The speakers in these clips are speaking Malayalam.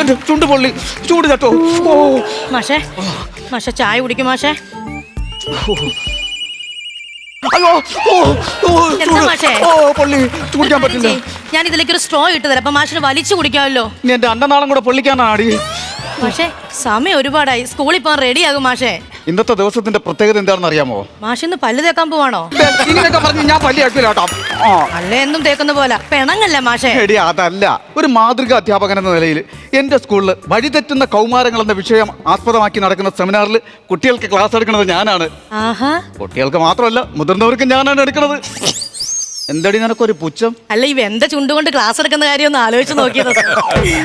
എന്റെ ചുണ്ട് പൊള്ളി. ചൂട് തട്ടോ. ഓ. മാഷേ മാഷേ ചായ കുടിക്കും മാഷേ. അയ്യോ ഓ ഓ എന്താ ചൂട്. മാഷേ? ഓ പൊള്ളി. കുടിക്കാൻ പറ്റില്ല. ഞാൻ ഇതിലേക്ക് ഒരു സ്ട്രോ ഇട്ട് തരാം. അപ്പൊ മാഷിന് വലിച്ചു കുടിക്കാമല്ലോ. ഇനി എന്റെ അണ്ടനാളം കൂടെ പൊള്ളിക്കാനാടി. മാഷേ സമയം ഒരുപാടായി. സ്കൂളിൽ പോകാൻ റെഡിയാകും മാഷേ. ഇന്നത്തെ ദിവസത്തിന്റെ പ്രത്യേകത എന്താണെന്ന് അറിയാമോ? മാഷിന്ന് പല്ല് തേക്കാൻ പോവാണോ? ഇങ്ങനെയൊക്കെ പറഞ്ഞ് ഞാൻ പല്ലിയാക്കില്ല കേട്ടോ. ആ. അല്ല എന്നും തേക്കുന്ന പോലെ. പെണങ്ങല്ലേ മാഷേ. എടി അതല്ല. ഒരു മാതൃക അധ്യാപകൻ എന്ന നിലയിൽ എന്റെ സ്കൂളിൽ വഴിതെറ്റുന്ന കൗമാരങ്ങൾ എന്ന വിഷയം ആസ്പദമാക്കി നടക്കുന്ന സെമിനാറിൽ കുട്ടികൾക്ക് ക്ലാസ് എടുക്കുന്നത് ഞാനാണ്. ആഹാ. കുട്ടികൾക്ക് മാത്രമല്ല മുതിർന്നവർക്കും ഞാനാണ് എടുക്കുന്നത്. എന്തടി നിനക്കൊരു പുച്ഛം? അല്ല ഈ വെന്ത ചുണ്ടുകൊണ്ട് ക്ലാസ് എടുക്കുന്ന കാര്യം ഒന്ന് ആലോചിച്ച് നോക്കിയത്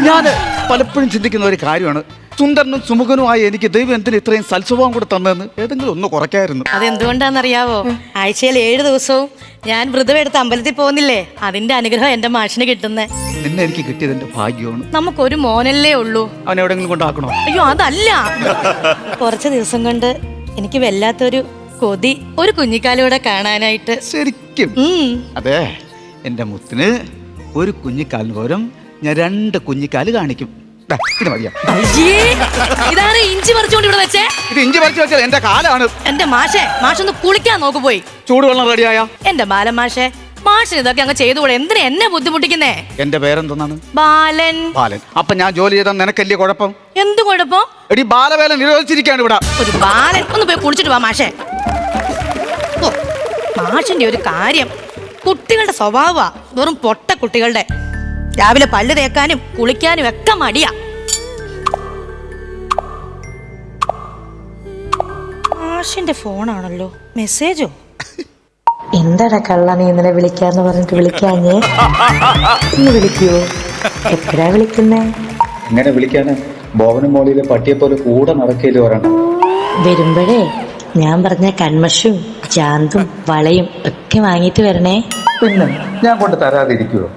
ഞാൻ പലപ്പോഴും ചിന്തിക്കുന്ന ഒരു കാര്യമാണ്. സുന്ദരനും സുമുഖനുമായ എനിക്ക് ദൈവം എന്തിന് ഇത്രയും സൽസ്വഭാവം കൂടെ തന്നെന്ന് ഏതെങ്കിലും ഒന്ന് കുറയ്ക്കായിരുന്നു. അതെന്തുകൊണ്ടാണെന്നറിയാവോ? ആഴ്ചയിൽ ഏഴ് ദിവസവും ഞാൻ വ്രതമെടുത്ത് അമ്പലത്തിൽ പോകുന്നില്ലേ? അതിന്റെ അനുഗ്രഹം എന്റെ മാഷിന് കിട്ടുന്നേ. നിന്നെ എനിക്ക് കിട്ടിയത് എന്റെ ഭാഗ്യമാണ്. നമുക്കൊരു മോനല്ലേ ഉള്ളൂ. അവൻ എവിടെയെങ്കിലും കൊണ്ടാക്കണോ? അയ്യോ അതല്ല. കുറച്ച് ദിവസം കൊണ്ട് എനിക്ക് വല്ലാത്തൊരു കൊതി ഒരു കുഞ്ഞിക്കാലൂടെ കാണാനായിട്ട്. ശരിക്കും? ഉം. അതെ. എന്റെ മുത്തിന് ഒരു കുഞ്ഞിക്കാലിന് പകരം ഞാൻ രണ്ട് കുഞ്ഞിക്കാൽ കാണിക്കും. ദാ, ഇത് മതിയാ? അയ്യേ, ഇതാണ് ഇഞ്ചി പറിച്ചുകൊണ്ട് ഇവിടെ വെച്ചേ. ഇത് ഇഞ്ചി പറിച്ചു വെച്ചാൽ കാലാണ്. എന്റെ മാഷെ മാഷൊന്ന് കുളിക്കാൻ നോക്ക് പോയി ചൂടുവെള്ളം റെഡിയായ? എന്റെ ബാലൻ മാഷെ മാഷിന് ഇതൊക്കെ അങ്ങ് ചെയ്തുകൂടെ? എന്തിനാ എന്നെ ബുദ്ധിമുട്ടിക്കുന്നേ? പേരെന്താണ് ബാലൻ. ബാലൻ. അപ്പൊ ഞാൻ ജോലി ചെയ്താൽ നിനക്കല്ലേ കുഴപ്പം? എന്തു കുഴപ്പം? എടി ബാലവേല നിരോധിച്ചിരിക്കുകയാണ് ഇവിടെ. ഒരു ബാലൻ ഒന്ന് പോയി കുളിച്ചിട്ട് വാ മാഷെ. മാഷിന്റെ ഒരു കാര്യം. കുട്ടികളുടെ സ്വഭാവമാ. വെറും പൊട്ട കുട്ടികളുടെ. രാവിലെ പല്ല് തേക്കാനും കുളിക്കാനും ഒക്കെ മടിയാ. മാഷിന്റെ ഫോണാണല്ലോ. മെസ്സേജോ? എന്താടാ കള്ള നീ ഇന്നലെ വിളിക്കാന്ന് പറഞ്ഞിട്ട് വിളിക്കാഞ്ഞേ? ഇന്ന് വിളിക്കുവോ? എപ്പോഴാ വിളിക്കുന്നേ? ഇങ്ങനെ വിളിക്കാന്? ബോവനും മോളിയിലെ പട്ടിയെ പോലെ കൂടെ നടക്കയിൽ വരണം. വരുമ്പോഴേ ഞാൻ പറഞ്ഞ കൺമഷും ചാന്തും വളയും ഒക്കെ വാങ്ങിയിട്ട് വരണേ. പിന്നെ ഞാൻ കൊണ്ട് തരാതിരിക്കുവോ?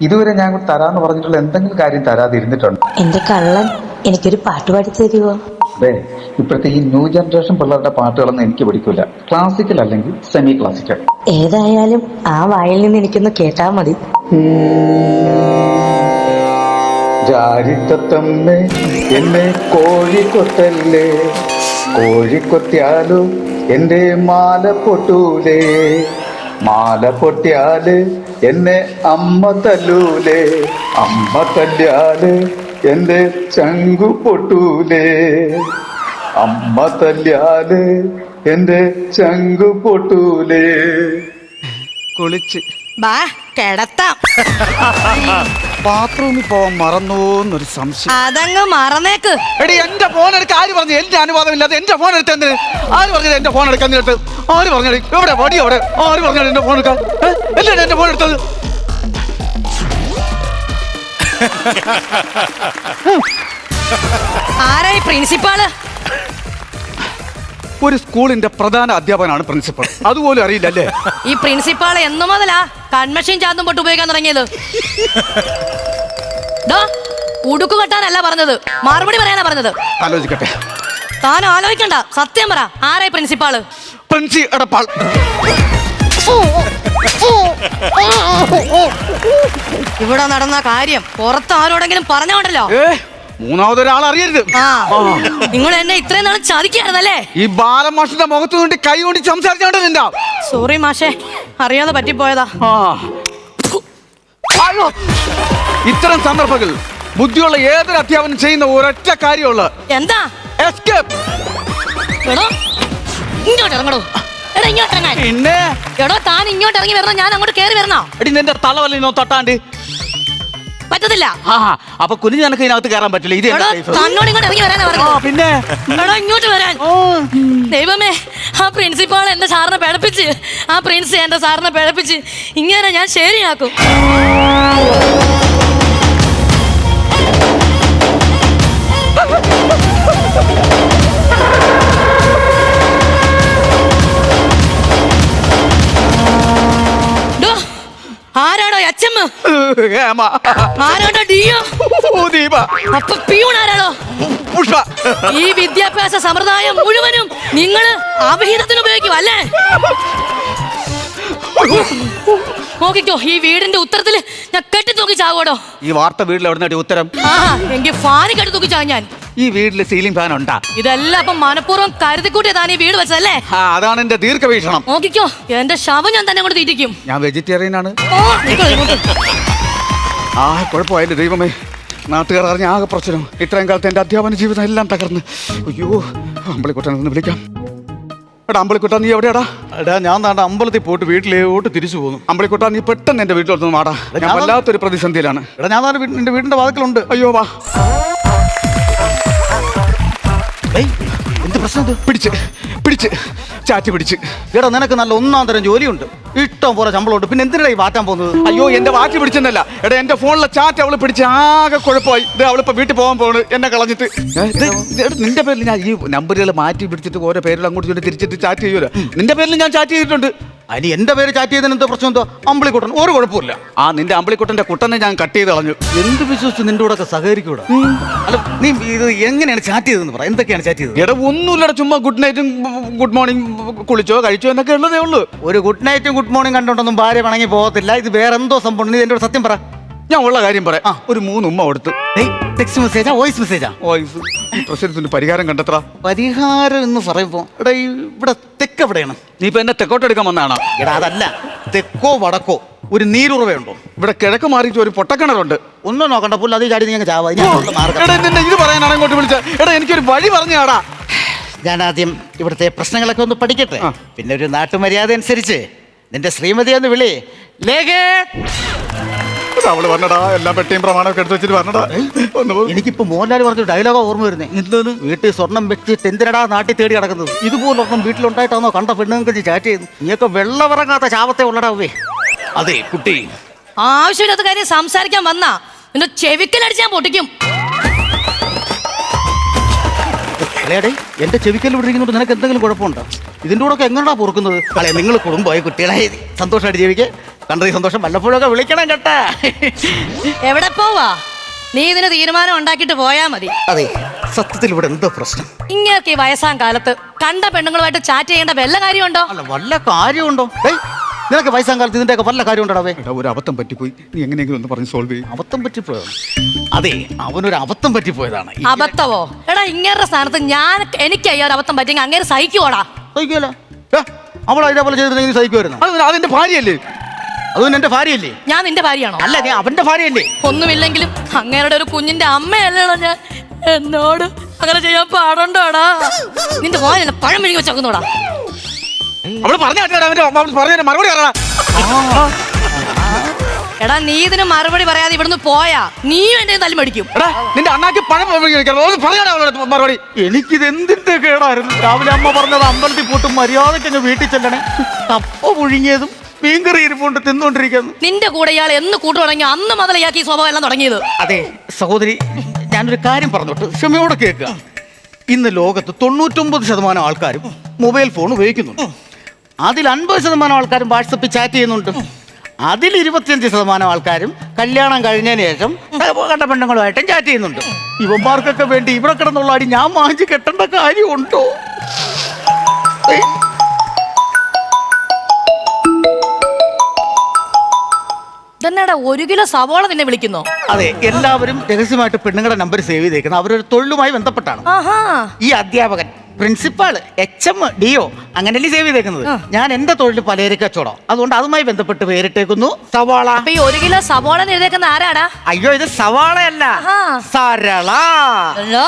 ഇതുവരെ ഞാൻ കൊണ്ട് തരാന്ന് പറഞ്ഞിട്ടുള്ള എന്തെങ്കിലും കാര്യം തരാതിരുന്നിട്ടുണ്ട്? എന്റെ കള്ളൻ എനിക്കൊരു പാട്ട് പാടി തരുവോ? അതെ ഇപ്പോഴത്തെ ഈ ന്യൂ ജനറേഷൻ പിള്ളേരുടെ പാട്ടുകളൊന്നും എനിക്ക് പിടിക്കില്ല ക്ലാസിക്കൽ അല്ലെങ്കിൽ സെമി ക്ലാസിക്കൽ ഏതായാലും ആ വായിൽ നിന്ന് എനിക്കൊന്ന് കേട്ടാ മതി. ജാരിത്തമ്മേ എന്നെ കോഴി കൊത്തല്ലേ എന്റെ മാല പൊട്ടൂലേ. മാല പൊട്ടിയാൽ എന്നെ അമ്മ തല്ലൂലേ. അമ്മ തല്ലിയാൽ എന്റെ ചങ്കു പൊട്ടൂലേ. അമ്മ തല്ലിയാൽ എന്റെ ചങ്കു പൊട്ടൂലേ. കുളിച്ച്. ബാ കിടത്താം. ബാത്റൂമിൽ പോവാൻ മറന്നോന്നൊരു സംശയം. അതങ്ങ് മറന്നേക്ക്. എടി എന്റെ ഫോൺ എടുക്ക ആര് പറഞ്ഞു? എന്റെ അനുവാദം ഇല്ലാതെ എന്റെ ഫോൺ എടുത്ത് എന്തിന്? ആര് പറഞ്ഞത് എന്റെ ഫോൺ എടുക്കാൻ നേരത്ത്? ആര് പറഞ്ഞു എവിടെ? പടി അവിടെ. ആര് പറഞ്ഞത് എന്റെ ഫോൺ എടുക്കാൻ? എന്താണ് എന്റെ ഫോൺ എടുത്തത്? ആരായി പ്രിൻസിപ്പാൾ ഒരു സ്കൂളിന്റെ പ്രധാന അധ്യാപകനാണ് പ്രിൻസിപ്പൾ. അതുപോലും അറിയില്ലല്ലേ? ഈ പ്രിൻസിപ്പാൾ എന്നു മുതലാ കൺമഷീൻ ചാന്തും പൊട്ട് ഉപയോഗിക്കാൻ തുടങ്ങിയത്. ഡോ, ഉടുക്കു കെട്ടാനല്ല പറഞ്ഞത്. മറുപടി പറയാനാ പറഞ്ഞത്. ആലോചിക്കട്ടെ. താൻ ആലോചിക്കണ്ട. സത്യം പറ. ആരായി പ്രിൻസിപ്പാൾ പ്രിൻസി എടപ്പാൾ. ഇവിടെ നടന്ന കാര്യം പുറത്ത് ആരോടെങ്കിലും പറഞ്ഞോണ്ടല്ലോ ഏ? മൂന്നാമതൊരാൾ അറിയരുത്. ആ. നിങ്ങൾ എന്നെ ഇത്രയും നാൾ ചതിക്കായിരുന്നല്ലേ? ഈ ബാലമാഷിന്റെ മുഖത്ത് കൊണ്ട് കൈ കൊണ്ട് സംസാരിച്ചോണ്ട് നിന്റെ സോറി മാഷേ. അറിയാതെ പറ്റിപ്പോയതാ. ആ. അയ്യോ. ഇത്തരം സന്ദർഭങ്ങൾ ബുദ്ധിയുള്ള ഏതൊരു അധ്യാപനം ചെയ്യുന്ന ഒരൊറ്റ കാര്യമുള്ള എന്താ? എസ്കേപ്പ് എടോ ഇങ്ങോട്ട് ഇറങ്ങടോ. എടാ ഇങ്ങോട്ട് ഇറങ്ങാൻ. പിന്നെ? എടോ താൻ ഇങ്ങോട്ട് ഇറങ്ങി വരണോ ഞാൻ അങ്ങോട്ട് കയറി വരണോ എടി നിന്റെ തലവല്ലോ തൊട്ടാണ്ട്. പറ്റത്തില്ല അപ്പൊ കുഞ്ഞു നിനക്ക് ഇതിനകത്ത് കയറാൻ പറ്റില്ല. ഇത് എടോ തന്നോട് ഇങ്ങോട്ട് ഇറങ്ങി വരാനാ ആ പറഞ്ഞത് പിന്നെ? എടാ ഇങ്ങോട്ട് വരാൻ. ദൈവമേ ആ പ്രിൻസിപ്പാൾ എന്റെ സാറിനെ പിഴപ്പിച്ച് ആ പ്രിൻസ് എന്റെ സാറിനെ പിഴപ്പിച്ച് ഇങ്ങനെ ഞാൻ ശരിയാക്കും. ഡോ, ആരാടോ അച്ചമ്മ? ഹേമ. ആരാടോ ഡിയോ? ഓ, ദീപ. അപ്പൊ പിയൂൺ ആരാടോ പുഷ്പ ഈ വിദ്യാഭ്യാസ സമ്പ്രദായം മുഴുവനും നിങ്ങൾ അവിഹിതത്തിന് ഉപയോഗിക്കും അല്ലേ? നോക്കിക്കോ ഈ വീടിന്റെ ഉത്തരത്തിൽ ഞാൻ കെട്ടി തൂക്കി ചാവോടോ ഈ വാർത്ത വീട്ടിൽ എവിടെ ഉത്തരം? ആ എങ്കിൽ ഫാന് കെട്ടി തൂക്കി ചാവും ഞാൻ. ഈ വീട്ടിൽ സീലിംഗ് ഫാൻ ഉണ്ടാ. ഇതെല്ലാം അപ്പൊ മനഃപൂർവം കരുതിക്കൂട്ടിയതാണ് ഈ വീട് വെച്ചല്ലേ ആ അതാണ് എന്റെ ദീർഘവീക്ഷണം. നോക്കിക്കോ എന്റെ ശവം ഞാൻ തന്നെ കൊണ്ട് തീറ്റിക്കും. ഞാൻ വെജിറ്റേറിയൻ ആണ്. ഓ, നിക്കോ ഇങ്ങോട്ട്. ആ കുഴപ്പമായില്ല ദൈവമേ. നാട്ടുകാർ അറിഞ്ഞ ആകെ പ്രശ്നം. ഇത്രയും കാലത്ത് എന്റെ അധ്യാപന ജീവിതം എല്ലാം തകർന്ന്. അയ്യോ അമ്പളിക്കുട്ടനെ ഒന്ന് വിളിക്കാം. എടാ അമ്പളിക്കുട്ട നീ എവിടെയാടാ? എടാ ഞാൻ താണ്ട അമ്പലത്തിൽ പോയിട്ട് വീട്ടിലോട്ട് തിരിച്ചു പോന്നു. അമ്പളിക്കുട്ട നീ പെട്ടെന്ന് എന്റെ വീട്ടിലോട്ട് മാടാ ഞാൻ വല്ലാത്തൊരു പ്രതിസന്ധിയിലാണ്. എടാ ഞാൻ താണ്ട നിന്റെ വീടിന്റെ വാതിക്കലുണ്ട്. അയ്യോ വാ. എന്ത് പ്രശ്നം ഇത്? പിടിച്ച് പിടിച്ച് ചാറ്റി പിടിച്ച്. എടാ നിനക്ക് നല്ല ഒന്നാം തരം ജോലിയുണ്ട്. ഇഷ്ടം പോലെ ശമ്പളമുണ്ട്. പിന്നെ എന്തിനാ ഈ വാറ്റാൻ പോകുന്നത്? അയ്യോ എന്റെ വാറ്റി പിടിച്ചെന്നല്ല. എടാ എന്റെ ഫോണിലെ ചാറ്റ് അവൾ പിടിച്ച് ആകെ കുഴപ്പമായി. ഇത് അവളിപ്പോ വീട്ടിൽ പോകാൻ പോണ് എന്നെ കളഞ്ഞിട്ട്. ഏ, ഇത് എടാ, നിന്റെ പേരിൽ ഞാൻ ഈ നമ്പറുകൾ മാറ്റി പിടിച്ചിട്ട് ഓരോ പേരിൽ അങ്ങോട്ട് ഇങ്ങോട്ട് തിരിച്ചിട്ട് ചാറ്റ് ചെയ്യൂല നിന്റെ പേരിൽ ഞാൻ ചാറ്റ് ചെയ്തിട്ടുണ്ട്. അതിന് എന്റെ പേര് ചാറ്റ് ചെയ്തതിന് എന്താ പ്രശ്നം എന്തോ? അമ്പിളിക്കുട്ടൻ. ഒരു കുഴപ്പമില്ല ആ നിന്റെ അമ്പിളിക്കുട്ടന്റെ കുട്ടനെ ഞാൻ കട്ട് ചെയ്ത് കളഞ്ഞു. എന്ത് വിശ്വസിച്ച് നിന്റെ കൂടെ ഒക്കെ സഹകരിക്കൂടാ? അല്ല നീ ഇത് എങ്ങനെയാണ് ചാറ്റ് ചെയ്തെന്ന് പറ. എന്തൊക്കെയാണ് ചാറ്റ് ചെയ്തത്? എടാ ഒന്നുമില്ലടാ ചുമ്മാ ഗുഡ് നൈറ്റും ഗുഡ് മോർണിംഗ് കുളിച്ചോ കഴിച്ചോ എന്നൊക്കെ ഉള്ളതേ ഉള്ളൂ. ഒരു ഗുഡ് നൈറ്റും ഗുഡ് മോർണിംഗ് കണ്ടോണ്ടൊന്നും ഭാര്യ വണങ്ങി പോകത്തില്ല. ഇത് വേറെ എന്തോ സംഭവം. നീ എന്നോട് സത്യം പറ. ഞാൻ ഉള്ള കാര്യം പറയാം. ഒരു മൂന്ന് ഉമ്മ കൊടുത്ത്. ടെക്സ്റ്റ് മെസ്സേജാ വോയിസ് മെസ്സേജാ വോയിസ് പ്രശ്നത്തിന് പരിഹാരം കണ്ടെത്ര. പരിഹാരം എന്ന് പറയുമ്പോ എടാ ഇവിടെ തെക്ക് എവിടെയാണ്? നീ ഇപ്പൊ എന്നെ തെക്കോട്ടെടുക്കാൻ വന്നാണോ എടാ അതല്ല. തെക്കോ വടക്കോ ഒരു നീരുറവയുണ്ടോ? ഇവിടെ കിഴക്ക് മാറിയിട്ട് ഒരു പൊട്ടക്കിണറുണ്ട്. ഒന്നും നോക്കണ്ട പുല്ല അത് ചാടി നിങ്ങൾ ചാവാ. എടാ നിന്നെ ഇത് പറയാനാണ് ഇങ്ങോട്ട് വിളിച്ച എടാ എനിക്കൊരു വഴി പറഞ്ഞാടാ. ഞാൻ ആദ്യം ഇവിടുത്തെ പ്രശ്നങ്ങളൊക്കെ ഒന്ന് പഠിക്കട്ടെ. പിന്നെ ഒരു നാട്ടുമര്യാദ അനുസരിച്ച് നിന്റെ ശ്രീമതി ഒന്ന് വിളി. ലേഖേ അവൾ പറഞ്ഞടാ എല്ലാ പെട്ടിയും പ്രമാണമൊക്കെ എടുത്ത് വെച്ചിട്ട് പറഞ്ഞടാ. ഒന്ന്. എനിക്കിപ്പോ മോഹൻലാൽ പറഞ്ഞ ഡയലോഗാ ഓർമ്മ വരുന്നേ? എന്തോന്ന് വീട്ടിൽ സ്വർണം വെച്ചിട്ട് എന്തിനടാ നാട്ടിൽ തേടി കിടക്കുന്നത് ഇതുപോലൊന്നും വീട്ടിലുണ്ടായിട്ടാണോ കണ്ട പെണ്ണുങ്ങൾക്ക് ചാറ്റ് ചെയ്യുന്നു. നീയൊക്കെ വെള്ളമിറങ്ങാത്ത ഉള്ളടാ ഉള്ളടാവേ അതെ കുട്ടി. ആവശ്യമില്ലാത്ത കാര്യം സംസാരിക്കാൻ വന്നാ. നിന്റെ ചെവിക്കലടിച്ച് ഞാൻ പൊട്ടിക്കും. അളയാടേ എന്റെ ചെവിക്കൽ വിട്ടിരിക്കുന്നുണ്ട് നിനക്ക് എന്തെങ്കിലും കുഴപ്പമുണ്ടോ? ഇതിന്റെ കൂടെ ഒക്കെ എങ്ങനെയാ പൊറുക്കുന്നത്? അളെ നിങ്ങൾ കുടുംബമായി കുട്ടികളായി. സന്തോഷമായിട്ട് ജീവിക്കേ. കണ്ടത് സന്തോഷം? വല്ലപ്പോഴൊക്കെ വിളിക്കണം കേട്ടാ. എവിടെ പോവാ? നീ ഇതിന് തീരുമാനം ഉണ്ടാക്കിയിട്ട് പോയാ മതി. അതെ സത്യത്തിൽ ഇവിടെ എന്തോ പ്രശ്നം. ഇങ്ങനെയൊക്കെ ഈ വയസ്സാം കാലത്ത് കണ്ട പെണ്ണുങ്ങളുമായിട്ട് ചാറ്റ് ചെയ്യേണ്ട വല്ല കാര്യമുണ്ടോ? അല്ല വല്ല കാര്യമുണ്ടോ? ഏയ്, നിനക്ക് വയസ്സാം കാലത്ത് ഇതിന്റെയൊക്കെ വല്ല കാര്യം ഉണ്ടോടാവേ എടാ ഒരു അബദ്ധം പറ്റിപ്പോയി. നീ എങ്ങനെയെങ്കിലും ഒന്ന് പറഞ്ഞ് സോൾവ് ചെയ്യും. അബദ്ധം പറ്റിപ്പോയതാണ് അതെ അവനൊരു അബദ്ധം പറ്റിപ്പോയതാണ്. ഈ- അബദ്ധവോ? എടാ ഇങ്ങേരുടെ സ്ഥാനത്ത് ഞാൻ എനിക്ക് അയ്യോ ഒരു അബദ്ധം പറ്റിയെങ്കിൽ അങ്ങേര് സഹിക്കുവോടാ? സഹിക്കുവല്ലോ ഏ, അവൾ പോലെ ചെയ്തിട്ടുണ്ടെങ്കിൽ സഹിക്കുമായിരുന്നു അത് അതെന്റെ ഭാര്യയല്ലേ? അതും എന്റെ ഭാര്യയല്ലേ? ഞാൻ നിന്റെ ഭാര്യയാണോ? അല്ല നീ അവന്റെ ഭാര്യയല്ലേ? ഒന്നുമില്ലെങ്കിലും അങ്ങേരുടെ ഒരു കുഞ്ഞിന്റെ അമ്മയല്ലോ ഞാൻ. എന്നോട് അങ്ങനെ ചെയ്യാൻ പാടുണ്ടോടാ? നിന്റെ മോനെ പഴം മെഴുകി വെച്ചോടാ അവൾ പറഞ്ഞു മറുപടി എടാ നീ ഇതിന് മറുപടി പറയാതെ ഇവിടുന്ന് പോയാ. നീ എന്റെ തല്ലി മേടിക്കും. എടാ നിന്റെ അണ്ണാക്ക് പഴം മറുപടി. എനിക്കിത് എന്തിന്റെ കേടായിരുന്നു? രാവിലെ അമ്മ പറഞ്ഞത് അമ്പലത്തിൽ പോട്ട് മര്യാദയ്ക്ക് വീട്ടിൽ ചെല്ലണേ. തപ്പ പുഴുങ്ങിയതും മീൻകറി ഇരിപ്പുണ്ട് തിന്നുകൊണ്ടിരിക്കുന്നു. നിന്റെ കൂടെ ഇയാൾ എന്ന് കൂട്ടു തുടങ്ങി അന്ന് മുതൽ ഇയാൾക്ക് ഈ സ്വഭാവം എല്ലാം തുടങ്ങിയത്. അതെ സഹോദരി ഞാനൊരു കാര്യം പറഞ്ഞോട്ട് ക്ഷമയോടെ കേൾക്കുക. ഇന്ന് ലോകത്ത് തൊണ്ണൂറ്റൊമ്പത് ശതമാനം ആൾക്കാരും മൊബൈൽ ഫോൺ ഉപയോഗിക്കുന്നുണ്ട്. അതിൽ അൻപത് ശതമാനം ആൾക്കാരും വാട്സപ്പിൽ ചാറ്റ് ചെയ്യുന്നുണ്ട്. അതിൽ ഇരുപത്തിയഞ്ച് ശതമാനം ആൾക്കാരും കല്യാണം കഴിഞ്ഞതിന് ശേഷം കണ്ട പെണ്ണുങ്ങളുമായിട്ടും ചാറ്റ് ചെയ്യുന്നുണ്ട്. ഇവന്മാർക്കൊക്കെ വേണ്ടി ഇവിടെ കിടന്നുള്ള അടി ഞാൻ വാങ്ങിച്ച് കെട്ടേണ്ട കാര്യമുണ്ടോ? ഇതെന്നാടാ ഒരു കിലോ സവോള നിന്നെ വിളിക്കുന്നോ. അതെ എല്ലാവരും രഹസ്യമായിട്ട് പെണ്ണുങ്ങളുടെ നമ്പർ സേവ് ചെയ്തേക്കുന്നത് അവരൊരു തൊഴിലുമായി ബന്ധപ്പെട്ടാണ്. ആഹാ. ഈ അധ്യാപകൻ പ്രിൻസിപ്പാൾ എച്ച് എം ഡിഒ അങ്ങനെയല്ലേ സേവ് ചെയ്തേക്കുന്നത്. ഞാൻ എന്റെ തൊഴിൽ പലചരക്ക് കച്ചവടം. അതുകൊണ്ട് അതുമായി ബന്ധപ്പെട്ട് പേരിട്ടേക്കുന്നു. സവാള. അപ്പൊ ഈ ഒരു കിലോ സവോള എഴുതേക്കുന്ന ആരാടാ? അയ്യോ ഇത് സവാളയല്ല. സരള. ഹലോ?